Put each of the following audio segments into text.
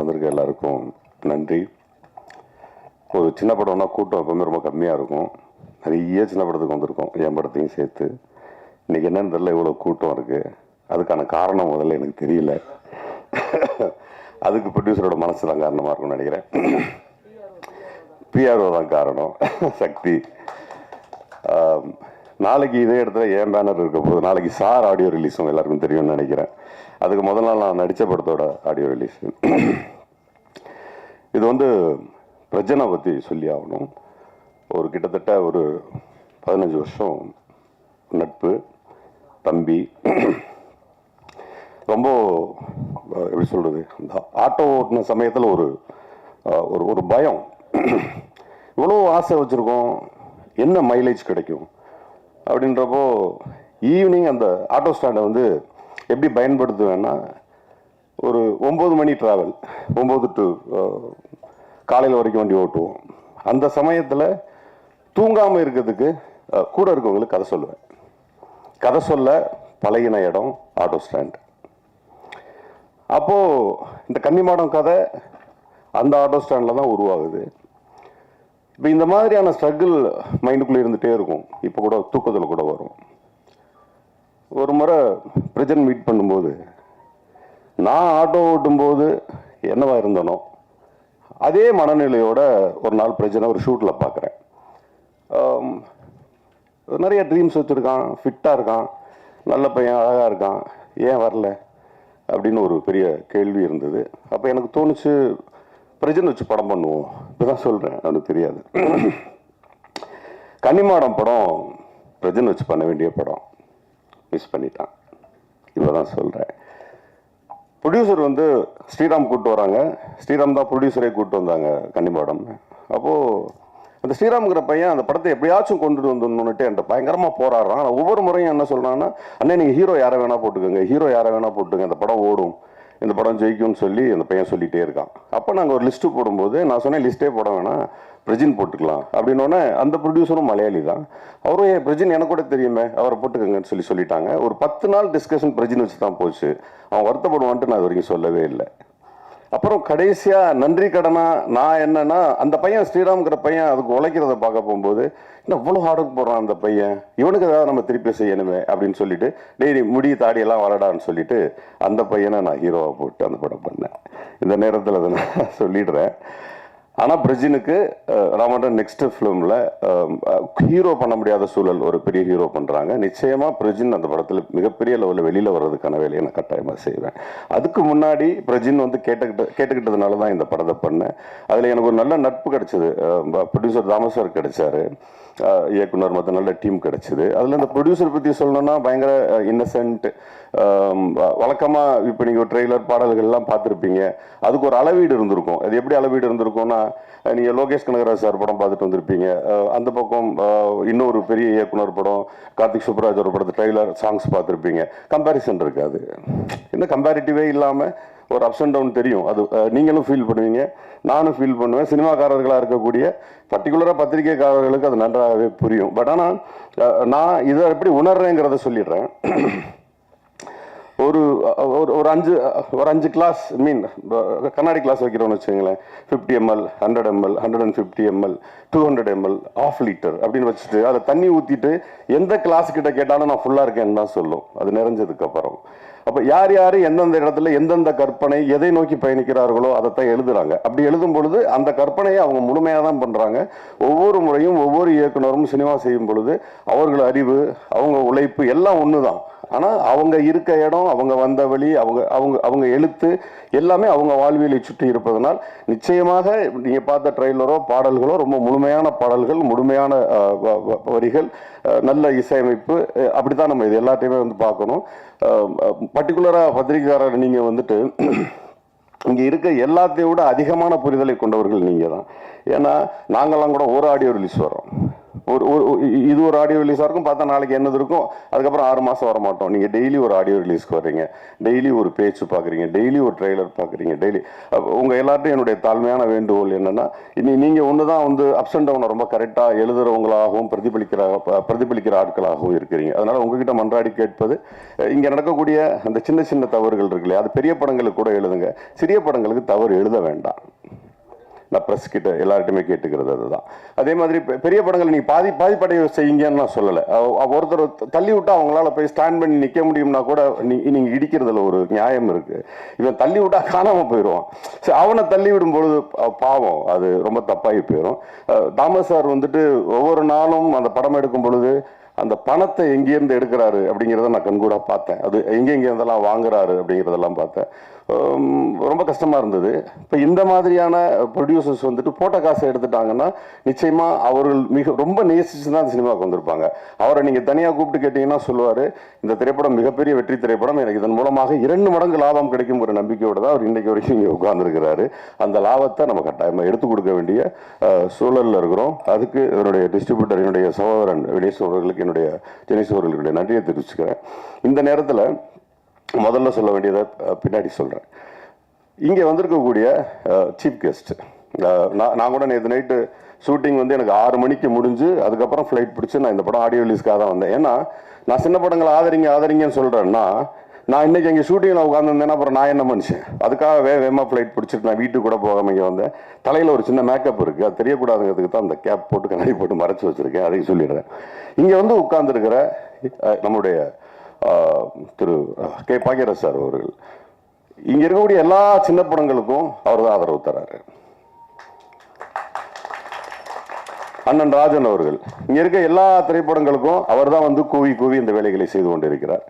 வந்திருக்க எல்லாருக்கும் நன்றி. ஒரு சின்ன படம்னா கூட்டம் எப்பவுமே ரொம்ப கம்மியாக இருக்கும். நிறைய சின்ன படத்துக்கு வந்திருக்கோம். என் படத்தையும் சேர்த்து. இன்னைக்கு என்னென்னு தெரியல இவ்வளோ கூட்டம் இருக்குது அதுக்கான காரணம் முதல்ல எனக்கு தெரியல. அதுக்கு ப்ரொடியூசரோட மனசு தான் காரணமாக இருக்கும்னு நினைக்கிறேன். பிஆர்ஓ தான் காரணம். சக்தி. நாளைக்கு இதே இடத்துல ஏன் பேனர் இருக்க போகுது? நாளைக்கு சார் ஆடியோ ரிலீஸும் எல்லாருக்கும் தெரியும்னு நினைக்கிறேன். அதுக்கு முதல் நாள் நான் நடித்த படத்தோட ஆடியோ ரிலீஸ் இது வந்து பிரஜனை பற்றி சொல்லி ஆகணும். ஒரு கிட்டத்தட்ட ஒரு பதினஞ்சு வருஷம் நட்பு தம்பி. ரொம்ப எப்படி சொல்கிறது இந்த ஆட்டோ ஓட்டின சமயத்தில் ஒரு ஒரு ஒரு பயம். இவ்வளோ ஆசை வச்சுருக்கோம். என்ன மைலேஜ் கிடைக்கும்? அப்படின்றப்போ ஈவினிங் அந்த ஆட்டோ ஸ்டாண்டை வந்து எப்படி பயன்படுத்துவேன்னா ஒரு ஒம்பது மணி ட்ராவல் ஒம்பது டு காலையில் வரைக்கும் வண்டி ஓட்டுவோம். அந்த சமயத்தில் தூங்காமல் இருக்கிறதுக்கு கூட இருக்கவங்களுக்கு கதை சொல்லுவேன். கதை சொல்ல பழகின இடம் ஆட்டோ ஸ்டாண்ட் அப்போது இந்த கன்னிமாடம் கதை அந்த ஆட்டோ ஸ்டாண்டில் தான் உருவாகுது. இப்போ இந்த மாதிரியான ஸ்ட்ரகிள் மைண்டுக்குள்ளே இருந்துகிட்டே இருக்கும். இப்போ கூட தூக்கத்தில் கூட வரும். ஒரு முறை பிரஜன் மீட் பண்ணும்போது நான் ஆட்டோ ஓட்டும்போது என்னவா இருந்தனோ அதே மனநிலையோட ஒரு நாள் பிரஜனை ஒரு ஷூட்டில் பார்க்குறேன் நிறைய ட்ரீம்ஸ் வச்சுருக்கான் ஃபிட்டாக இருக்கான் நல்ல பையன் அழகாக இருக்கான் ஏன் வரல அப்படின்னு ஒரு பெரிய கேள்வி இருந்தது. அப்போ எனக்கு தோணுச்சு பிரஜன் வச்சு படம் பண்ணுவோம் இப்போ தான் சொல்கிறேன் எனக்கு தெரியாது. கன்னிமாடம் படம் பிரஜன் வச்சு பண்ண வேண்டிய படம். மிஸ் பண்ணிட்டான். இவ்வளோ தான் சொல்கிறேன் ப்ரொடியூசர் வந்து ஸ்ரீராம் கூப்பிட்டு வராங்க. ஸ்ரீராம் தான் ப்ரொடியூசரே கூப்பிட்டு வந்தாங்க கன்னிமாடம். அப்போது அந்த ஸ்ரீராம்ங்கிற பையன் அந்த படத்தை எப்படியாச்சும் கொண்டுட்டு வந்துடணுன்ட்டு என்கிட்ட பயங்கரமாக போராடுறான். ஆனால் ஒவ்வொரு முறையும் என்ன சொல்கிறான்னா அண்ணே நீங்கள் ஹீரோ யாரை வேணால் போட்டுக்கோங்க. ஹீரோ யாரை வேணால் போட்டுக்கோங்க. அந்த படம் ஓடும். இந்த படம் ஜெயிக்கும்னு சொல்லி அந்த பையன் சொல்லிகிட்டே இருக்கான். அப்போ நாங்கள் ஒரு லிஸ்ட்டு போடும்போது நான் சொன்னேன் லிஸ்ட்டே போட வேணாம். பிரஜின் போட்டுக்கலாம். அப்படின்னோடனே அந்த ப்ரொடியூசரும் மலையாளி தான். அவரும் ஏன் பிரஜின் எனக்கு கூட தெரியுமே. அவரை போட்டுக்கோங்கன்னு சொல்லி சொல்லிட்டாங்க. ஒரு பத்து நாள் டிஸ்கஷன் பிரஜின் வச்சு தான் போச்சு. அவன் வருத்தப்படுவான்ட்டு நான் இது வரைக்கும் சொல்லவே இல்லை. அப்புறம் கடைசியா நன்றி கடனா நான் என்னன்னா அந்த பையன் ஸ்ரீராம்ங்கிற பையன் அதுக்கு உழைக்கிறத பார்க்க போகும்போது என்ன இவ்வளோ ஹார்ட் போடுறான் அந்த பையன்? இவனுக்கு ஏதாவது நம்ம திருப்பி செய்யணுமே அப்படின்னு சொல்லிட்டு டெய்லி முடி தாடி எல்லாம் வளடான்னு சொல்லிட்டு அந்த பையனை நான் ஹீரோவை போட்டு அந்த படம் பண்ணேன். இந்த நேரத்தில் அதை நான் சொல்லிடுறேன். ஆனால் பிரஜினுக்கு ராமண்டன் நெக்ஸ்ட் ஃபிலிமில் ஹீரோ பண்ண முடியாத சூழல் ஒரு பெரிய ஹீரோ பண்ணுறாங்க நிச்சயமாக பிரஜின் அந்த படத்தில் மிகப்பெரிய லெவலில் வெளியில் வர்றதுக்கான வேலையை நான் கட்டாயமாக செய்வேன். அதுக்கு முன்னாடி பிரஜின் வந்து கேட்டுக்கிட்ட கேட்டுக்கிட்டதுனால தான் இந்த படத்தை பண்ணேன். அதில் எனக்கு ஒரு நல்ல நட்பு கிடச்சிது. ப்ரொடியூசர் தாமசார் கிடைச்சாரு. இயக்குனர் மற்ற நல்ல டீம் கிடச்சிது. அதில் இந்த ப்ரொடியூசர் பற்றி சொல்லணும்னா பயங்கர இன்னசென்ட் வழக்கமாக இப்போ நீங்கள் ட்ரெய்லர் பாடல்கள்லாம் பார்த்துருப்பீங்க. அதுக்கு ஒரு அளவீடு இருந்திருக்கும். அது எப்படி அளவீடு இருந்திருக்கும்னா நீங்கள் லோகேஷ் கனகராஜ் சார் படம் பார்த்துட்டு வந்திருப்பீங்க. அந்த பக்கம் இன்னொரு பெரிய இயக்குனர் படம் கார்த்திக் சுப்ராஜ் ஒரு படத்து ட்ரெய்லர் சாங்ஸ் பார்த்துருப்பீங்க. கம்பேரிசன் இருக்காது. என்ன கம்பேரிட்டிவே இல்லாமல் ஒரு அப்ஸ் அண்ட் டவுன் தெரியும். அது நீங்களும் ஃபீல் பண்ணுவீங்க நானும் ஃபீல் பண்ணுவேன். சினிமாக்காரர்களாக இருக்கக்கூடிய பர்டிகுலராக பத்திரிகைக்காரர்களுக்கு அது நன்றாகவே புரியும். பட் ஆனால் நான் இதை எப்படி உணர்றேங்கிறத சொல்லிடுறேன். ஒரு ஒரு ஒரு அஞ்சு ஒரு அஞ்சு கிளாஸ் மீன் கண்ணாடி கிளாஸ் வைக்கிறோம்னு வச்சுங்களேன் fifty ml hundred ml hundred and fifty ml two hundred ml half litre அப்படின்னு வச்சுட்டு அதை தண்ணி ஊற்றிட்டு எந்த கிளாஸ் கிட்ட கேட்டாலும் நான் ஃபுல்லாக இருக்கேன்னு தான் சொல்லும். அது நிறைஞ்சதுக்கு அப்புறம். அப்போ யார் யார் எந்தெந்த இடத்துல எந்தெந்த கற்பனை எதை நோக்கி பயணிக்கிறார்களோ அதைத்தான் எழுதுறாங்க. அப்படி எழுதும் பொழுது அந்த கற்பனையை அவங்க முழுமையாக தான் பண்ணுறாங்க ஒவ்வொரு முறையும் ஒவ்வொரு இயக்குனரும் சினிமா செய்யும் பொழுது அவர்கள் அறிவு அவங்க உழைப்பு எல்லாம் ஒன்று தான் ஆனால் அவங்க இருக்க இடம் அவங்க வந்த வழி அவங்க அவங்க அவங்க எழுத்து எல்லாமே அவங்க வாழ்வியலை சுற்றி இருப்பதனால் நிச்சயமாக நீங்கள் பார்த்த ட்ரெய்லரோ பாடல்களோ ரொம்ப முழுமையான பாடல்கள் முழுமையான வரிகள் நல்ல இசையமைப்பு அப்படி தான் நம்ம இது எல்லாத்தையுமே வந்து பார்க்கணும். பர்டிகுலராக பத்திரிகைக்காரர் நீங்கள் வந்துட்டு இங்கே இருக்க எல்லாத்தையும் விட அதிகமான புரிதலை கொண்டவர்கள் நீங்கள் தான் ஏன்னா நாங்கள்லாம் கூட ஒரு ஆடியோ ரிலீஸ் வரோம் ஒரு ஒரு இது ஒரு ஆடியோ ரிலீஸாக இருக்கும் பார்த்தா நாளைக்கு என்னது இருக்கும்? அதுக்கப்புறம் ஆறு மாதம் வர மாட்டோம் நீங்கள் டெய்லி ஒரு ஆடியோ ரிலீஸ்க்கு வர்றீங்க. டெய்லி ஒரு பேச்சு பார்க்குறீங்க டெய்லி ஒரு ட்ரெய்லர் பார்க்குறீங்க டெய்லி உங்கள் எல்லார்ட்டும் என்னுடைய தாழ்மையான வேண்டுகோள் என்னென்னா இனி நீங்கள் ஒன்று தான் வந்து அப்ஸ் அண்ட் டவுனை ரொம்ப கரெக்டாக எழுதுகிறவங்களாகவும் பிரதிபலிக்கிற ப- பிரதிபலிக்கிற ஆட்களாகவும் இருக்கிறீங்க. அதனால் உங்ககிட்ட மன்றாடி கேட்பது இங்கே நடக்கக்கூடிய அந்த சின்ன சின்ன தவறுகள் இருக்கு இல்லையா அது பெரிய படங்களுக்கு கூட எழுதுங்க. சிறிய படங்களுக்கு தவறு எழுத வேண்டாம். நான் ப்ரெஸ் கிட்ட எல்லார்கிட்டையுமே கேட்டுக்கிறது அதுதான். அதே மாதிரி பெரிய படங்களை நீங்கள் பாதி பாதி செய்யுங்கன்னு நான் சொல்லலை. ஒருத்தர் தள்ளி விட்டா அவங்களால போய் ஸ்டாண்ட் பண்ணி நிற்க முடியும்னா கூட நீ- நீங்கள் இடிக்கிறதுல ஒரு நியாயம் இருக்கு. இவன் தள்ளி விட்டா காணாமல் போயிடுவான் சரி அவனை தள்ளி விடும் பொழுது பாவம். அது ரொம்ப தப்பாகி போயிடும் தாமஸ் சார் வந்துட்டு ஒவ்வொரு நாளும் அந்த படம் எடுக்கும் பொழுது அந்த பணத்தை எங்கேருந்து எடுக்கிறாரு அப்படிங்கிறத நான் கண்கூட பார்த்தேன். அது எங்கே இருந்தெல்லாம் வாங்குறாரு அப்படிங்கிறதெல்லாம் பார்த்தேன். ரொம்ப கஷ்டமாக இருந்தது. இப்போ இந்த மாதிரியான ப்ரொடியூசர்ஸ் வந்துட்டு போட்ட காசை எடுத்துட்டாங்கன்னா நிச்சயமாக அவர்கள் மிக ரொம்ப நேசிச்சு தான் அந்த சினிமாவுக்கு வந்திருப்பாங்க. அவரை நீங்கள் தனியாக கூப்பிட்டு கேட்டிங்கன்னா சொல்லுவார் இந்த திரைப்படம் மிகப்பெரிய வெற்றி திரைப்படம் எனக்கு இதன் மூலமாக இரண்டு மடங்கு லாபம் கிடைக்கும் ஒரு நம்பிக்கையோடு தான் அவர் இன்றைக்கு வரைக்கும் இங்கே உட்காந்துருக்கிறாரு அந்த லாபத்தை நம்ம கட்டாயமாக எடுத்து கொடுக்க வேண்டிய சூழலில் இருக்கிறோம். அதுக்கு என்னுடைய டிஸ்ட்ரிபியூட்டர் என்னுடைய சகோதரன் வினேஷ் அவர்களுக்கு என்னுடைய ஜெனிஸ் நன்றியை தெரிவிச்சுக்கிறேன். இந்த நேரத்தில் முதல்ல சொல்ல வேண்டியதை பின்னாடி சொல்கிறேன் இங்கே வந்திருக்கக்கூடிய சீஃப் கெஸ்ட் நான் நான் கூட நேற்று நைட்டு ஷூட்டிங் வந்து எனக்கு ஆறு மணிக்கு முடிஞ்சு அதுக்கப்புறம் ஃப்ளைட் பிடிச்சி நான் இந்த படம் ஆடியோ ரிலீஸ்க்காக தான் வந்தேன். ஏன்னா நான் சின்ன படங்களை ஆதரிங்க ஆதரிங்கன்னு சொல்கிறேன்னா நான் இன்னைக்கு எங்கள் ஷூட்டிங்கில் உட்காந்துருந்தேன்னா அப்புறம் நான் என்ன மனுஷன்? அதுக்காக வே வேமா ஃப்ளைட் பிடிச்சிட்டு நான் வீட்டுக்கு கூட போகாம இங்கே வந்தேன். தலையில் ஒரு சின்ன மேக்கப் இருக்குது அது தெரியக்கூடாதுங்கிறதுக்கு தான் அந்த கேப் போட்டு கண்ணாடி போட்டு மறைச்சி வச்சிருக்கேன். அதையும் சொல்லிடுறேன். இங்கே வந்து உட்காந்துருக்கிற நம்முடைய திரு கே. பாக்கியராஜ் சார் அவர்கள். இங்கே இருக்கக்கூடிய எல்லா சின்ன படங்களுக்கும் அவர் தான் ஆதரவு தராரு. அண்ணன் ராஜன் அவர்கள். இங்கே இருக்க எல்லா திரைப்படங்களுக்கும் அவர் தான் வந்து கூவி கூவி இந்த வேலைகளை செய்து கொண்டிருக்கிறார்.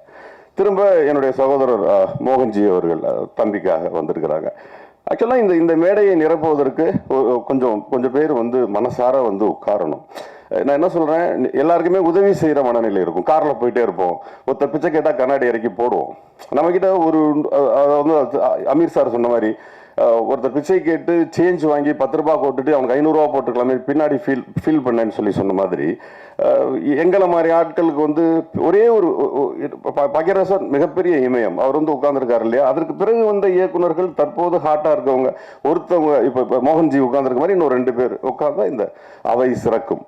திரும்ப என்னுடைய சகோதரர் மோகன்ஜி அவர்கள் தம்பிக்காக வந்திருக்கிறாங்க. ஆக்சுவலாக இந்த இந்த மேடையை நிரப்புவதற்கு கொஞ்சம் கொஞ்சம் பேர் வந்து மனசார வந்து உட்காரணும். நான் என்ன சொல்கிறேன் எல்லாருக்குமே உதவி செய்கிற மனநிலை இருக்கும். காரில் போயிட்டே இருப்போம். ஒருத்தர் பிச்சை கேட்டால் கண்ணாடி இறக்கி போடுவோம். நம்மக்கிட்ட ஒரு அஹ், வந்து அமீர் சார் சொன்ன மாதிரி ஒருத்தர் பிச்சை கேட்டு சேஞ்ச் வாங்கி பத்து ரூபாய் போட்டுட்டு அவனுக்கு ஐநூறுரூவா போட்டுக்கலாமே பின்னாடி ஃபீல் ஃபீல் பண்ணேன்னு சொல்லி சொன்ன மாதிரி. எங்களை மாதிரி ஆட்களுக்கு வந்து ஒரே ஒரு பகிரசன் மிகப்பெரிய இமயம். அவர் வந்து உட்காந்துருக்காரு இல்லையா? அதற்கு பிறகு வந்த இயக்குனர்கள் தற்போது ஹாட்டாக இருக்கவங்க ஒருத்தவங்க இப்போ மோகன்ஜி உட்காந்துருக்க மாதிரி இன்னும் ரெண்டு பேர் உட்காந்தா இந்த அவை சிறக்கும்.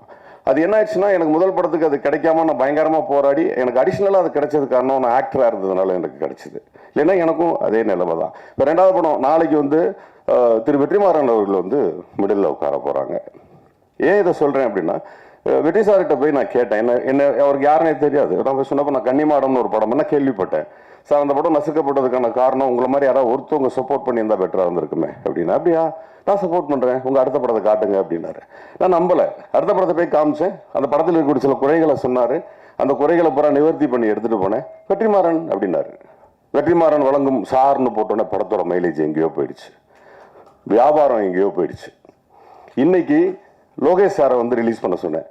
அது என்ன ஆயிடுச்சுன்னா எனக்கு முதல் படத்துக்கு அது கிடைக்காம நான் பயங்கரமாக போராடி எனக்கு அடிஷ்னலாக அது கிடைச்சது காரணம் நான் ஆக்டராக இருந்ததுனால எனக்கு கிடைச்சது. இல்லைன்னா எனக்கும் அதே நிலைமை தான். இப்போ ரெண்டாவது படம் நாளைக்கு வந்து திரு வெற்றிமாறன் அவர்கள் வந்து மிடில் உட்கார போகிறாங்க ஏன் இதை சொல்கிறேன் அப்படின்னா வெற்றி சார்கிட்ட போய் நான் கேட்டேன் என்ன என்ன அவருக்கு யாருனே தெரியாது. நான் போய் சொன்னப்போ நான் கன்னிமாடம்னு ஒரு படம் கேள்விப்பட்டேன். சார் அந்த படம் நசுக்கப்பட்டதுக்கான காரணம் உங்களை மாதிரி யாராவது ஒருத்தவங்க சப்போர்ட் பண்ணியிருந்தா பெட்டராக இருந்திருக்குமே அப்படின்னா. அப்படியா? நான் சப்போர்ட் பண்ணுறேன் உங்கள் அடுத்த படத்தை காட்டுங்க அப்படின்னாரு. நான் நம்பலை. அடுத்த படத்தை போய் காமிச்சேன். அந்த படத்தில் இருக்கக்கூடிய சில குறைகளை சொன்னார். அந்த குறைகளை பூரா நிவர்த்தி பண்ணி எடுத்துகிட்டு போனேன். வெற்றிமாறன் அப்படின்னாரு. வெற்றிமாறன் வழங்கும் சார்னு போட்டோன்னே படத்தோட மைலேஜ் எங்கேயோ போயிடுச்சு. வியாபாரம் எங்கேயோ போயிடுச்சு. இன்னைக்கு லோகேஷ் சாரை வந்து ரிலீஸ் பண்ண சொன்னேன்.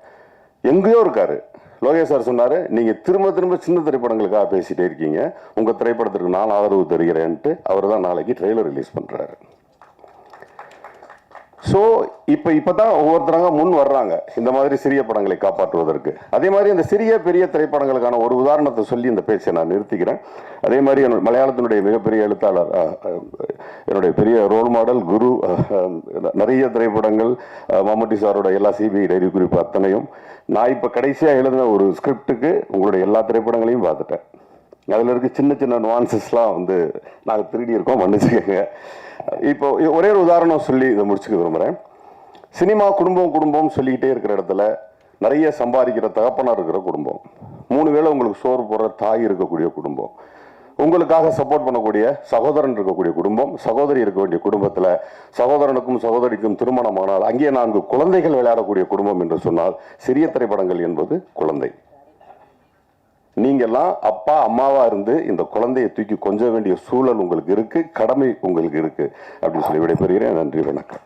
எங்கேயோ இருக்காரு. லோகேஷ் சார் சொன்னாரு நீங்க திரும்ப திரும்ப சின்ன திரைப்படங்களுக்காக பேசிட்டே இருக்கீங்க. உங்க திரைப்படத்திற்கு நான் ஆதரவு தருகிறேன்ட்டு அவர் தான் நாளைக்கு ட்ரெய்லர் ரிலீஸ் பண்றாரு. ஸோ இப்போ இப்போ தான் ஒவ்வொருத்தராங்க முன் வர்றாங்க. இந்த மாதிரி சிறிய படங்களை காப்பாற்றுவதற்கு. அதே மாதிரி இந்த சிறிய பெரிய திரைப்படங்களுக்கான ஒரு உதாரணத்தை சொல்லி இந்த பேச்சை நான் நிறுத்திக்கிறேன். அதே மாதிரி என்னோட மலையாளத்தினுடைய மிகப்பெரிய எழுத்தாளர் என்னுடைய பெரிய ரோல் மாடல் குரு நிறைய திரைப்படங்கள் மம்முட்டி சாரோட எல்லா சிபிஐ டைரி குறிப்பு அத்தனையும். நான் இப்போ கடைசியாக எழுதின ஒரு ஸ்கிரிப்டுக்கு உங்களுடைய எல்லா திரைப்படங்களையும் பார்த்துட்டேன். அதில் இருக்க சின்ன சின்ன நுவான்சஸ்லாம் வந்து நாங்கள் திருடி இருக்கோம் மன்னிச்சுக்கோங்க. இப்போ ஒரே ஒரு உதாரணம் சொல்லி இதை முடிச்சுக்க விரும்புகிறேன் சினிமா குடும்பம் குடும்பம் சொல்லிக்கிட்டே இருக்கிற இடத்துல நிறைய சம்பாதிக்கிற தகப்பனாக இருக்கிற குடும்பம். மூணு வேளை உங்களுக்கு சோறு போடுற தாய் இருக்கக்கூடிய குடும்பம். உங்களுக்காக சப்போர்ட் பண்ணக்கூடிய சகோதரன் இருக்கக்கூடிய குடும்பம். சகோதரி இருக்க வேண்டிய குடும்பத்தில் சகோதரனுக்கும் சகோதரிக்கும் திருமணமானால் அங்கே நான்கு குழந்தைகள் விளையாடக்கூடிய குடும்பம் என்று சொன்னால் சிறிய திரைப்படங்கள் என்பது குழந்தை. நீங்கெல்லாம் அப்பா அம்மாவா இருந்து இந்த குழந்தையை தூக்கி கொஞ்ச வேண்டிய சூழல் உங்களுக்கு இருக்கு கடமை உங்களுக்கு இருக்கு. அப்படின்னு சொல்லி விடைபெறுகிறேன். நன்றி வணக்கம்.